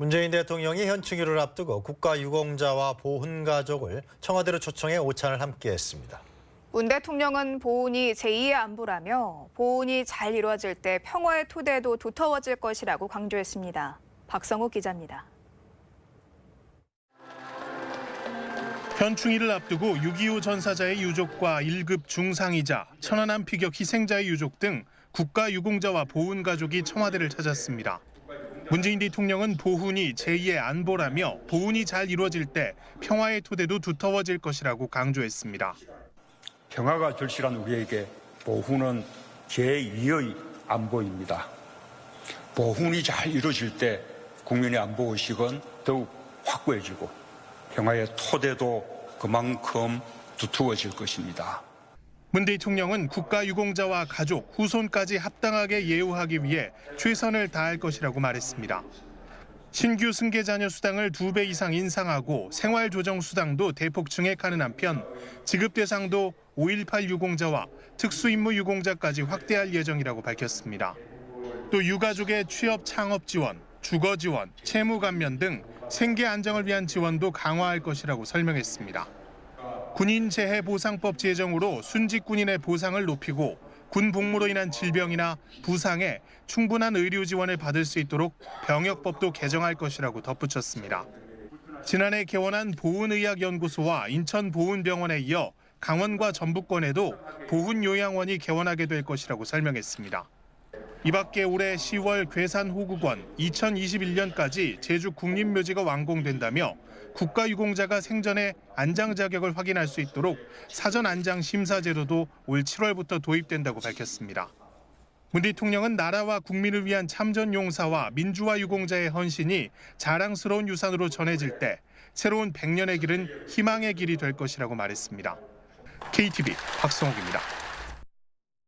문재인 대통령이 현충일을 앞두고 국가 유공자와 보훈 가족을 청와대로 초청해 오찬을 함께했습니다. 문 대통령은 보훈이 제2의 안보라며 보훈이 잘 이루어질 때 평화의 토대도 두터워질 것이라고 강조했습니다. 박성욱 기자입니다. 현충일을 앞두고 6.25 전사자의 유족과 1급 중상이자 천안함 피격 희생자의 유족 등 국가 유공자와 보훈 가족이 청와대를 찾았습니다. 문재인 대통령은 보훈이 제2의 안보라며 보훈이 잘 이루어질 때 평화의 토대도 두터워질 것이라고 강조했습니다. 평화가 절실한 우리에게 보훈은 제2의 안보입니다. 보훈이 잘 이루어질 때 국민의 안보 의식은 더욱 확고해지고 평화의 토대도 그만큼 두터워질 것입니다. 문 대통령은 국가 유공자와 가족, 후손까지 합당하게 예우하기 위해 최선을 다할 것이라고 말했습니다. 신규 승계자녀 수당을 두배 이상 인상하고 생활조정 수당도 대폭 증액하는 한편 지급 대상도 5.18 유공자와 특수임무 유공자까지 확대할 예정이라고 밝혔습니다. 또 유가족의 취업 창업 지원, 주거 지원, 채무 감면 등 생계 안정을 위한 지원도 강화할 것이라고 설명했습니다. 군인 재해 보상법 제정으로 순직 군인의 보상을 높이고 군 복무로 인한 질병이나 부상에 충분한 의료 지원을 받을 수 있도록 병역법도 개정할 것이라고 덧붙였습니다. 지난해 개원한 보훈의학연구소와 인천보훈병원에 이어 강원과 전북권에도 보훈요양원이 개원하게 될 것이라고 설명했습니다. 이 밖에 올해 10월 괴산 호국원 2021년까지 제주 국립묘지가 완공된다며 국가유공자가 생전에 안장 자격을 확인할 수 있도록 사전 안장 심사 제도도 올 7월부터 도입된다고 밝혔습니다. 문 대통령은 나라와 국민을 위한 참전 용사와 민주화 유공자의 헌신이 자랑스러운 유산으로 전해질 때 새로운 100년의 길은 희망의 길이 될 것이라고 말했습니다. KTV 박성욱입니다.